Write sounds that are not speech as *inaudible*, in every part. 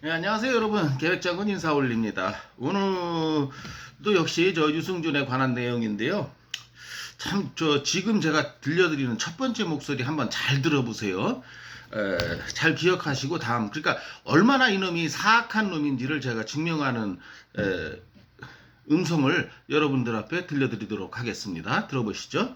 네, 안녕하세요 여러분. 계획장군 인사 올립니다. 오늘도 역시 저 유승준에 관한 내용인데요. 참 저 지금 제가 들려드리는 첫 번째 목소리 한번 잘 들어보세요. 에, 잘 기억하시고 다음 그러니까 얼마나 이놈이 사악한 놈인지를 제가 증명하는 에, 음성을 여러분들 앞에 들려드리도록 하겠습니다. 들어보시죠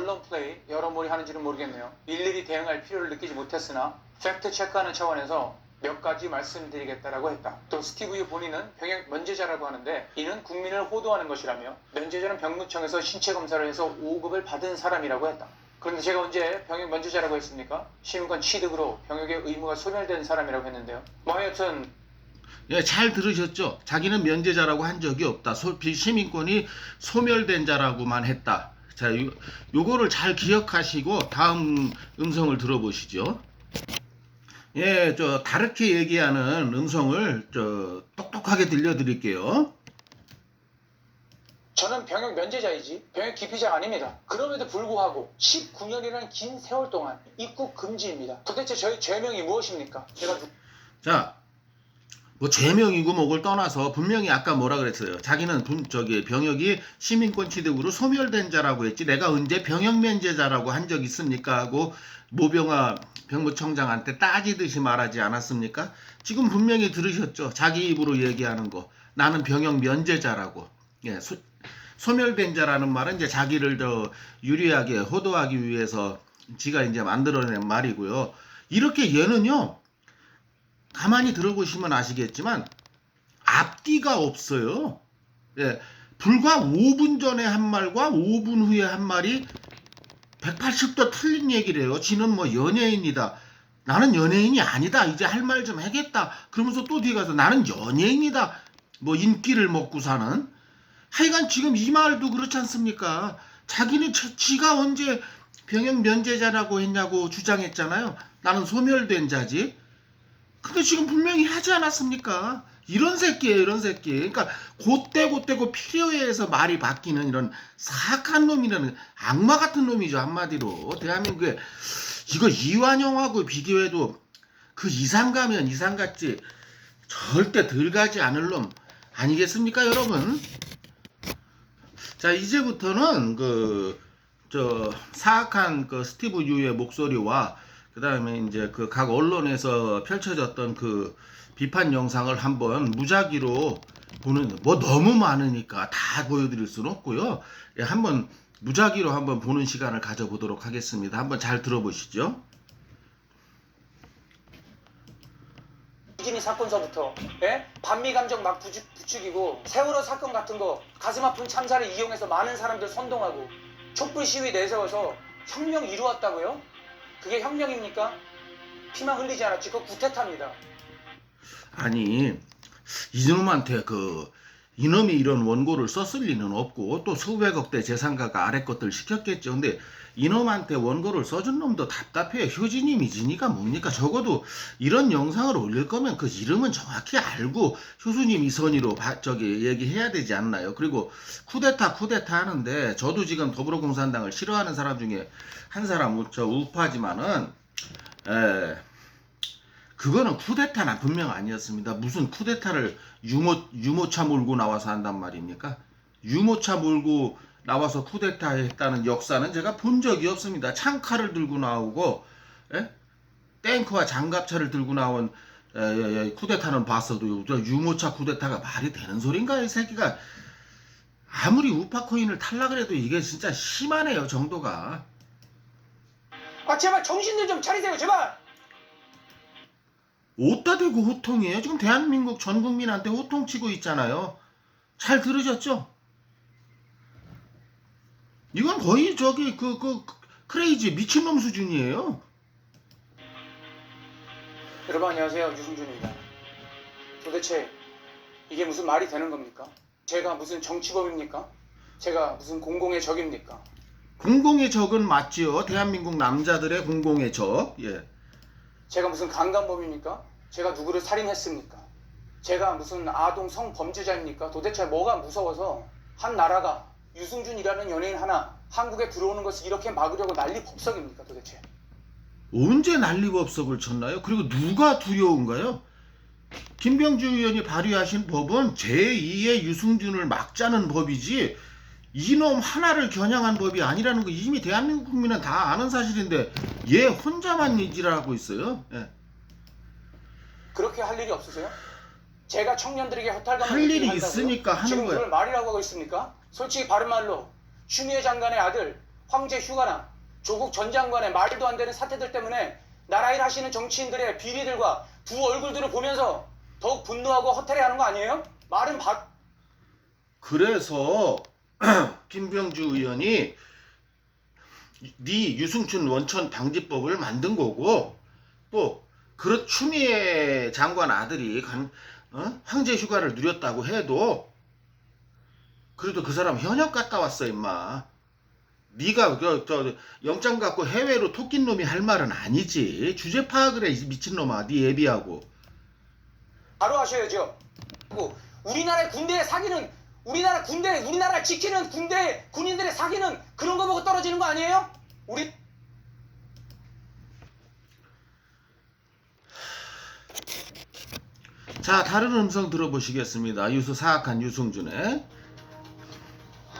언론 플레이 여러모리 하는지는 모르겠네요. 일일이 대응할 필요를 느끼지 못했으나 팩트 체크하는 차원에서 몇 가지 말씀드리겠다라고 했다. 또 스티브 유 본인은 병역 면제자라고 하는데 이는 국민을 호도하는 것이라며 면제자는 병무청에서 신체 검사를 해서 5급을 받은 사람이라고 했다. 그런데 제가 언제 병역 면제자라고 했습니까? 시민권 취득으로 병역의 의무가 소멸된 사람이라고 했는데요. 뭐 하여튼 예, 잘 들으셨죠? 자기는 면제자라고 한 적이 없다. 소, 비- 시민권이 소멸된 자라고만 했다. 자, 요, 요거를 잘 기억하시고 다음 음성을 들어보시죠. 예, 저 다르게 얘기하는 음성을 저 똑똑하게 들려드릴게요. 저는 병역 면제자이지 병역 기피자 아닙니다. 그럼에도 불구하고 19년이라는 긴 세월 동안 입국 금지입니다. 도대체 저희 죄명이 무엇입니까? 제가 누- 자, 뭐 죄명이고 뭐를 떠나서 분명히 아까 뭐라 그랬어요. 자기는 분, 저기 병역이 시민권 취득으로 소멸된 자라고 했지. 내가 언제 병역 면제자라고 한 적 있습니까? 하고 모병아 병무청장한테 따지듯이 말하지 않았습니까? 지금 분명히 들으셨죠. 자기 입으로 얘기하는 거. 나는 병역 면제자라고. 예, 소, 소멸된 자라는 말은 이제 자기를 더 유리하게 호도하기 위해서 지가 이제 만들어낸 말이고요. 이렇게 얘는요. 가만히 들어보시면 아시겠지만 앞뒤가 없어요. 예, 불과 5분 전에 한 말과 5분 후에 한 말이 180도 틀린 얘기를 해요. 지는 뭐 연예인이다. 나는 연예인이 아니다. 이제 할 말 좀 하겠다. 그러면서 또 뒤에 가서 나는 연예인이다. 뭐 인기를 먹고 사는. 하여간 지금 이 말도 그렇지 않습니까? 자기는 지- 지가 언제 병역 면제자라고 했냐고 주장했잖아요. 나는 소멸된 자지. 근데 지금 분명히 하지 않았습니까? 이런 새끼예요, 이런 새끼. 그러니까 곧대 곧대고 필요에 의해서 말이 바뀌는 이런 사악한 놈이라는 악마 같은 놈이죠, 한마디로. 대한민국에 이거 이완영하고 비교해도 그 이상 가면 이상 같지 절대 덜 가지 않을 놈 아니겠습니까, 여러분? 자, 이제부터는 그, 저, 사악한 그 스티브 유의 목소리와 그 다음에 이제 그 각 언론에서 펼쳐졌던 그 비판 영상을 한번 무작위로 보는, 뭐 너무 많으니까 다 보여드릴 수는 없고요. 예, 한번 무작위로 한번 보는 시간을 가져보도록 하겠습니다. 한번 잘 들어보시죠. 이진이 사건서부터 예? 반미 감정 막 부추, 부추기고 세월호 사건 같은 거 가슴 아픈 참사를 이용해서 많은 사람들 선동하고 촛불 시위 내세워서 혁명 이루었다고요? 그게 혁명입니까? 피만 흘리지 않았지 그거 구태타입니다. 아니 이놈한테 그 이놈이 이런 원고를 썼을 리는 없고 또 수백억 대 재산가가 아래 것들 시켰겠죠. 근데 이놈한테 원고를 써준 놈도 답답해요. 효진이 미진이가 뭡니까? 적어도 이런 영상을 올릴 거면 그 이름은 정확히 알고 효수님 이선희로 바- 저기 얘기해야 되지 않나요? 그리고 쿠데타 쿠데타 하는데 저도 지금 더불어공산당을 싫어하는 사람 중에 한 사람 우- 저 우파지만은 에, 그거는 쿠데타나 분명 아니었습니다. 무슨 쿠데타를 유모 유모차 몰고 나와서 한단 말입니까? 유모차 몰고 나와서 쿠데타 했다는 역사는 제가 본 적이 없습니다. 창칼을 들고 나오고 예? 탱크와 장갑차를 들고 나온 에, 에, 에, 쿠데타는 봤어도 저 유모차 쿠데타가 말이 되는 소린가 이 새끼가 아무리 우파 코인을 탈라 그래도 이게 진짜 심하네요 정도가. 아 제발 정신들 좀 차리세요 제발. 어디다 대고 호통이에요? 지금 대한민국 전 국민한테 호통치고 있잖아요. 잘 들으셨죠? 이건 거의 저기 그, 그 크레이지 미친놈 수준이에요. 여러분 안녕하세요 유승준입니다. 도대체 이게 무슨 말이 되는 겁니까? 제가 무슨 정치범입니까? 제가 무슨 공공의 적입니까? 공공의 적은 맞지요. 대한민국 남자들의 공공의 적. 예. 제가 무슨 강간범입니까? 제가 누구를 살인했습니까? 제가 무슨 아동 성범죄자입니까? 도대체 뭐가 무서워서 한 나라가 유승준이라는 연예인 하나 한국에 들어오는 것을 이렇게 막으려고 난리 법석입니까 도대체? 언제 난리법석을 쳤나요? 그리고 누가 두려운가요? 김병주 의원이 발의하신 법은 제2의 유승준을 막자는 법이지 이놈 하나를 겨냥한 법이 아니라는 거 이미 대한민국 국민은 다 아는 사실인데 얘 혼자만 이지랄하고 있어요. 예. 그렇게 할 일이 없으세요? 제가 청년들에게 허탈감을 할 일이 느끼게 한다고요? 있으니까 하는 지금 거야. 그걸 말이라고 하고 있습니까? 솔직히 바른 말로 추미애 장관의 아들 황제 휴가나 조국 전 장관의 말도 안 되는 사태들 때문에 나라 일 하시는 정치인들의 비리들과 두 얼굴들을 보면서 더욱 분노하고 허탈해하는 거 아니에요? 말은 바... 그래서 *clears throat* 김병주 의원이 네 유승춘 원천 방지법을 만든 거고 또 그렇 추미애 장관 아들이 간, 어? 황제 휴가를 누렸다고 해도 그래도 그 사람 현역 갔다 왔어 임마. 네가 그, 저, 영장 갖고 해외로 토낀 놈이 할 말은 아니지. 주제 파악을 해이 미친놈아. 네 예비하고. 바로 하셔야죠. 그리고 우리나라의 군대의 사기는 우리나라 군대, 우리나라 지키는 군대 군인들의 사기는 그런 거 보고 떨어지는 거 아니에요? 우리 자 다른 음성 들어보시겠습니다. 유수 사악한 유승준의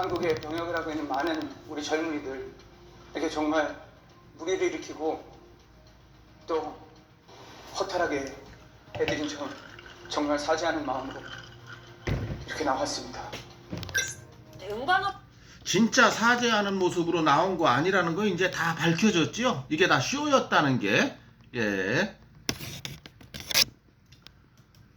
한국에 병역을 하고 있는 많은 우리 젊은이들에게 정말 무리를 일으키고 또 허탈하게 해드린 점 정말 사죄하는 마음으로 이렇게 나왔습니다. 음반업 진짜 사죄하는 모습으로 나온 거 아니라는 거 이제 다 밝혀졌죠? 이게 다 쇼였다는 게. 예.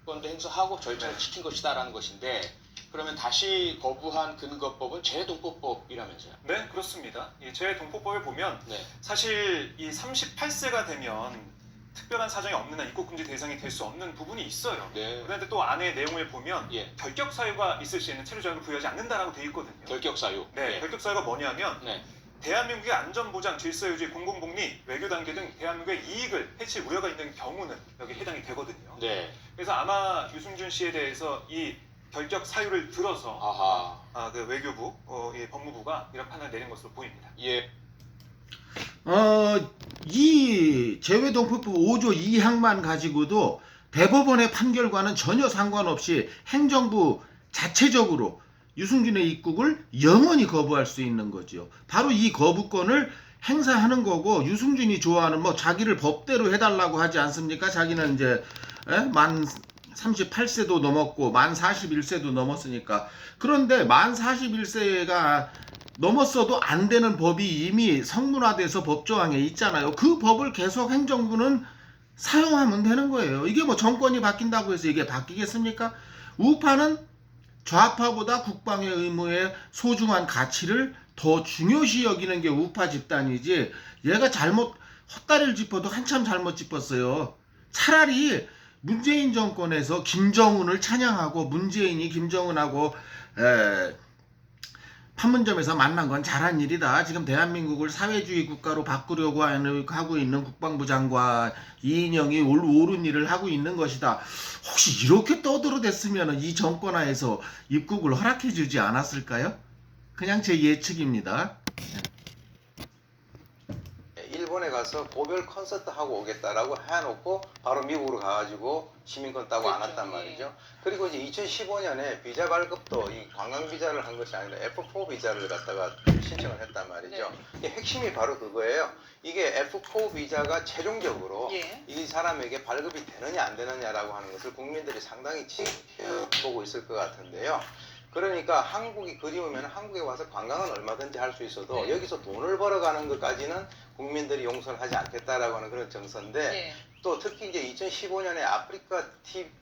권도 행사하고 절차를 지킨 것이다라는 것인데 그러면 다시 거부한 근거법은 재동포법이라면서요? 네, 그렇습니다. 이 재동포법에 보면 네. 사실 이 38세가 되면 특별한 사정이 없는 한 입국 금지 대상이 될 수 없는 부분이 있어요. 네. 그런데 또 안에 내용을 보면 예. 결격 사유가 있을 시에는 체류 자격을 부여하지 않는다라고 돼 있거든요. 결격 사유. 네, 결격 사유가 뭐냐면 네. 대한민국의 안전보장, 질서유지, 공공복리, 외교단계 등 대한민국의 이익을 해칠 우려가 있는 경우는 여기 해당이 되거든요. 네. 그래서 아마 유승준 씨에 대해서 이 결격 사유를 들어서 아하. 아, 그 외교부, 어, 이 법무부가 이런 판단을 내린 것으로 보입니다. 예. 어, 이 재외동포법 5조 2항만 가지고도 대법원의 판결과는 전혀 상관없이 행정부 자체적으로 유승준의 입국을 영원히 거부할 수 있는 거죠. 바로 이 거부권을 행사하는 거고 유승준이 좋아하는 뭐 자기를 법대로 해달라고 하지 않습니까? 자기는 이제 에? 만 38세도 넘었고 만 41세도 넘었으니까 그런데 만 41세가 넘었어도 안 되는 법이 이미 성문화돼서 법조항에 있잖아요. 그 법을 계속 행정부는 사용하면 되는 거예요. 이게 뭐 정권이 바뀐다고 해서 이게 바뀌겠습니까? 우파는 좌파보다 국방의 의무의 소중한 가치를 더 중요시 여기는 게 우파 집단이지 얘가 잘못 헛다리를 짚어도 한참 잘못 짚었어요. 차라리 문재인 정권에서 김정은을 찬양하고 문재인이 김정은하고 에, 판문점에서 만난 건 잘한 일이다. 지금 대한민국을 사회주의 국가로 바꾸려고 하고 있는 국방부 장관 이인영이 올, 옳은 일을 하고 있는 것이다. 혹시 이렇게 떠들어댔으면 이 정권하에서 입국을 허락해주지 않았을까요? 그냥 제 예측입니다. 가서 고별 콘서트 하고 오겠다라고 해놓고 바로 미국으로 가가지고 시민권 따고 안 왔단 말이죠. 그리고 이제 2015년에 비자 발급도 이 관광 비자를 한 것이 아니라 F4 비자를 갖다가 신청을 했단 말이죠. 이게 핵심이 바로 그거예요. 이게 F4 비자가 최종적으로 예. 이 사람에게 발급이 되느냐 안 되느냐라고 하는 것을 국민들이 상당히 지켜보고 있을 것 같은데요. 그러니까 한국이 그리우면 한국에 와서 관광은 얼마든지 할 수 있어도 네. 여기서 돈을 벌어가는 것까지는 국민들이 용서를 하지 않겠다라고 하는 그런 정서인데 예. 또 특히 이제 2015년에 아프리카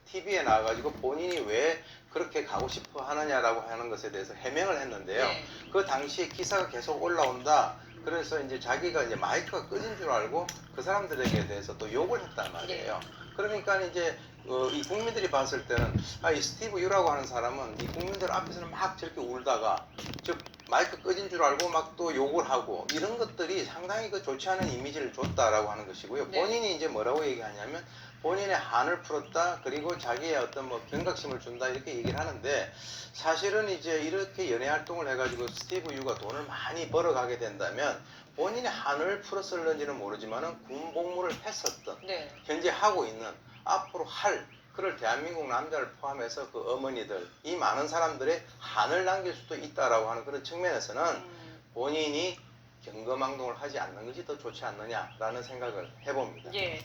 TV에 나와가지고 본인이 왜 그렇게 가고 싶어 하느냐라고 하는 것에 대해서 해명을 했는데요. 예. 그 당시에 기사가 계속 올라온다. 그래서 이제 자기가 이제 마이크가 꺼진 줄 알고 그 사람들에게 대해서 또 욕을 했단 말이에요. 그러니까 이제 어, 이 국민들이 봤을 때는 아, 이 스티브 유라고 하는 사람은 이 국민들 앞에서는 막 저렇게 울다가 즉 마이크 꺼진 줄 알고 막 또 욕을 하고 이런 것들이 상당히 그 좋지 않은 이미지를 줬다라고 하는 것이고요. 네. 본인이 이제 뭐라고 얘기하냐면 본인의 한을 풀었다 그리고 자기의 어떤 뭐 경각심을 준다 이렇게 얘기를 하는데 사실은 이제 이렇게 연애 활동을 해가지고 스티브 유가 돈을 많이 벌어가게 된다면 본인이 한을 풀었을는지는 모르지만은 군 복무를 했었던 네. 현재 하고 있는 앞으로 할 그럴 대한민국 남자를 포함해서 그 어머니들 이 많은 사람들의 한을 남길 수도 있다라고 하는 그런 측면에서는 음, 본인이 경거망동을 하지 않는 것이 더 좋지 않느냐라는 생각을 해봅니다. 예.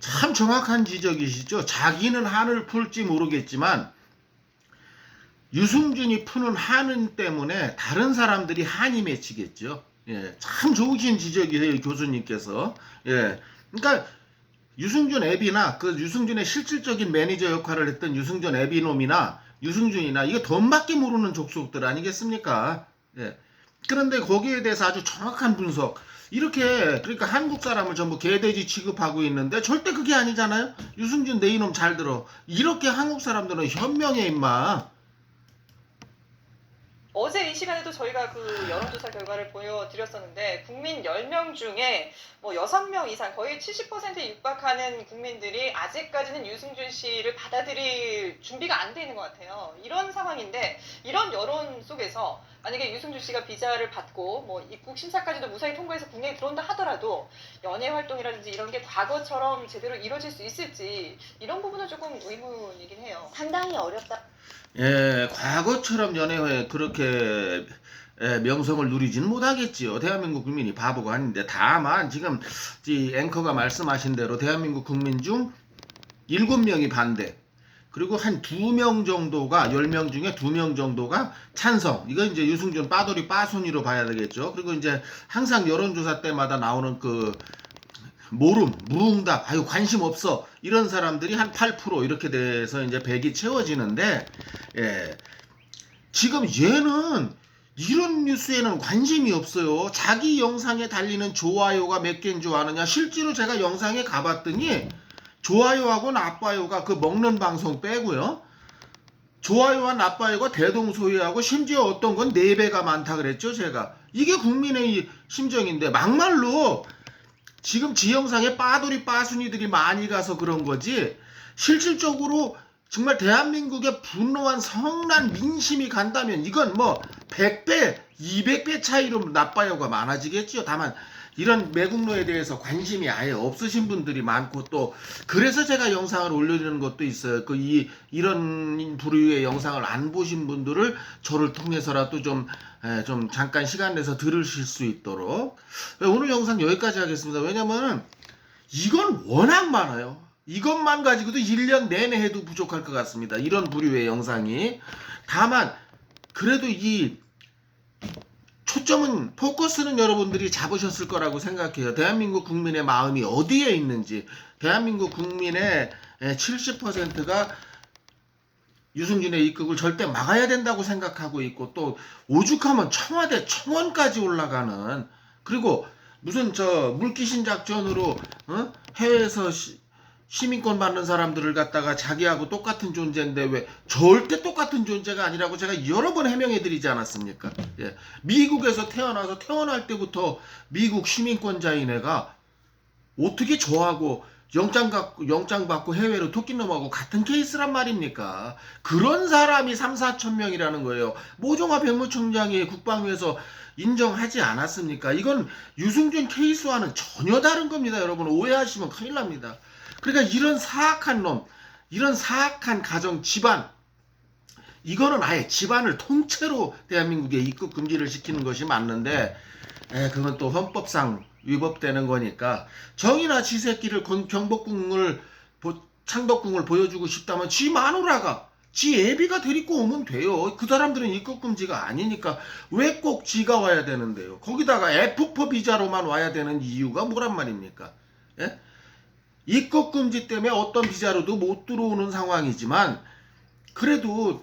참 정확한 지적이시죠. 자기는 한을 풀지 모르겠지만 유승준이 푸는 한은 때문에 다른 사람들이 한이 맺히겠죠. 예, 참 좋으신 지적이에요, 교수님께서. 예, 그러니까 유승준 애비나 그 유승준의 실질적인 매니저 역할을 했던 유승준 애비놈이나 유승준이나 이거 돈밖에 모르는 족속들 아니겠습니까? 예. 그런데 거기에 대해서 아주 정확한 분석. 이렇게 그러니까 한국 사람을 전부 개돼지 취급하고 있는데 절대 그게 아니잖아요. 유승준 내 이놈 잘 들어. 이렇게 한국 사람들은 현명해 임마. 어제 이 시간에도 저희가 그 여론조사 결과를 보여드렸었는데 국민 10명 중에 뭐 6명 이상 거의 70%에 육박하는 국민들이 아직까지는 유승준 씨를 받아들일 준비가 안 돼 있는 것 같아요. 이런 상황인데 이런 여론 속에서 만약에 유승준 씨가 비자를 받고 뭐 입국 심사까지도 무사히 통과해서 국내에 들어온다 하더라도 연애 활동이라든지 이런 게 과거처럼 제대로 이루어질 수 있을지 이런 부분은 조금 의문이긴 해요. 상당히 어렵다. 예, 과거처럼 연애회 그렇게 예, 명성을 누리지는 못하겠지요. 대한민국 국민이 바보가 아닌데 다만 지금 이 앵커가 말씀하신 대로 대한민국 국민 중 7명이 반대. 그리고 한 두 명 정도가 10명 중에 두 명 정도가 찬성. 이건 이제 유승준 빠돌이 빠순위로 봐야 되겠죠. 그리고 이제 항상 여론조사 때마다 나오는 그 모름, 무응답, 아유 관심 없어 이런 사람들이 한 8% 이렇게 돼서 이제 100이 채워지는데 예. 지금 얘는 이런 뉴스에는 관심이 없어요. 자기 영상에 달리는 좋아요가 몇 개인 줄 아느냐? 실제로 제가 영상에 가봤더니 좋아요하고 나빠요가 그 먹는 방송 빼고요. 좋아요와 나빠요가 대동소이하고 심지어 어떤 건 4배가 많다 그랬죠, 제가. 이게 국민의 심정인데 막말로 지금 지영상에 빠돌이 빠순이들이 많이 가서 그런 거지 실질적으로 정말 대한민국의 분노한 성난 민심이 간다면 이건 뭐 100배, 200배 차이로 나빠요가 많아지겠지요. 다만 이런 매국노에 대해서 관심이 아예 없으신 분들이 많고 또 그래서 제가 영상을 올려드리는 것도 있어요. 그 이 이런 부류의 영상을 안 보신 분들을 저를 통해서라도 좀, 에, 좀 잠깐 시간 내서 들으실 수 있도록 네, 오늘 영상 여기까지 하겠습니다. 왜냐면 이건 워낙 많아요. 이것만 가지고도 1년 내내 해도 부족할 것 같습니다. 이런 부류의 영상이. 다만 그래도 이 초점은 포커스는 여러분들이 잡으셨을 거라고 생각해요. 대한민국 국민의 마음이 어디에 있는지. 대한민국 국민의 70%가 유승준의 입국을 절대 막아야 된다고 생각하고 있고 또 오죽하면 청와대 청원까지 올라가는 그리고 무슨 저 물귀신 작전으로 어? 해외에서 시, 시민권 받는 사람들을 갖다가 자기하고 똑같은 존재인데 왜 절대 똑같은 존재가 아니라고 제가 여러 번 해명해 드리지 않았습니까? 예. 미국에서 태어나서 태어날 때부터 미국 시민권자인 애가 어떻게 저하고 영장 갖고 영장 받고 해외로 토끼놈하고 같은 케이스란 말입니까? 그런 사람이 3, 4천 명이라는 거예요. 모종화 백무총장이 국방위에서 인정하지 않았습니까? 이건 유승준 케이스와는 전혀 다른 겁니다, 여러분. 오해하시면 큰일 납니다. 그러니까 이런 사악한 놈, 이런 사악한 가정 집안, 이거는 아예 집안을 통째로 대한민국에 입국 금지를 시키는 것이 맞는데, 에, 그건 또 헌법상 위법되는 거니까 정이나 지 새끼를 건- 경복궁을 보- 창덕궁을 보여주고 싶다면 지 마누라가 지 애비가 데리고 오면 돼요. 그 사람들은 입국 금지가 아니니까 왜 꼭 지가 와야 되는데요? 거기다가 F4 비자로만 와야 되는 이유가 뭐란 말입니까? 예? 입국 금지 때문에 어떤 비자로도 못 들어오는 상황이지만 그래도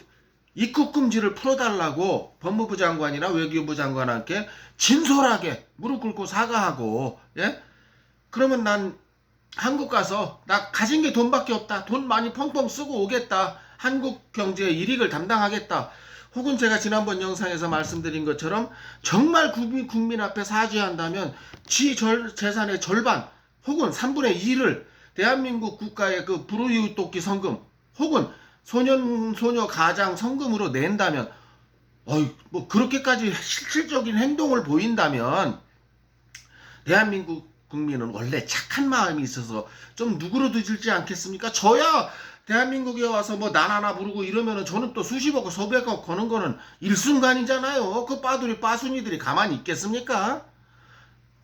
입국 금지를 풀어달라고 법무부 장관이나 외교부 장관한테 진솔하게 무릎 꿇고 사과하고 예? 그러면 난 한국 가서 나 가진 게 돈밖에 없다. 돈 많이 펑펑 쓰고 오겠다. 한국 경제의 일익을 담당하겠다. 혹은 제가 지난번 영상에서 말씀드린 것처럼 정말 국민, 국민 앞에 사죄한다면 지 절, 재산의 절반 혹은 3분의 2를 대한민국 국가의 그 불우이웃 돕기 성금 혹은 소년 소녀 가장 성금으로 낸다면 어이 뭐 그렇게까지 실질적인 행동을 보인다면 대한민국 국민은 원래 착한 마음이 있어서 좀 누그러들지 않겠습니까? 저야 대한민국에 와서 뭐 나나나 부르고 이러면은 저는 또 수십억, 수백억 거는 거는 일순간이잖아요. 그 빠돌이 빠순이들이 가만히 있겠습니까?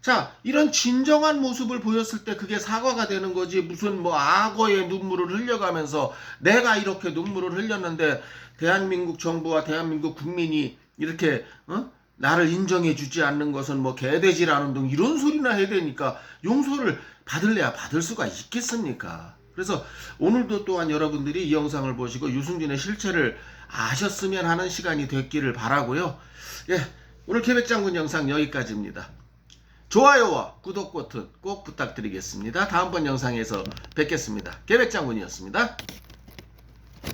자, 이런 진정한 모습을 보였을 때 그게 사과가 되는 거지. 무슨 뭐 악어의 눈물을 흘려가면서 내가 이렇게 눈물을 흘렸는데 대한민국 정부와 대한민국 국민이 이렇게 어? 나를 인정해 주지 않는 것은 뭐 개돼지라는 등 이런 소리나 해야 되니까 용서를 받을래야 받을 수가 있겠습니까? 그래서 오늘도 또한 여러분들이 이 영상을 보시고 유승준의 실체를 아셨으면 하는 시간이 됐기를 바라고요. 예, 오늘 계백장군 영상 여기까지입니다. 좋아요와 구독 버튼 꼭 부탁드리겠습니다. 다음번 영상에서 뵙겠습니다. 계백장군이었습니다.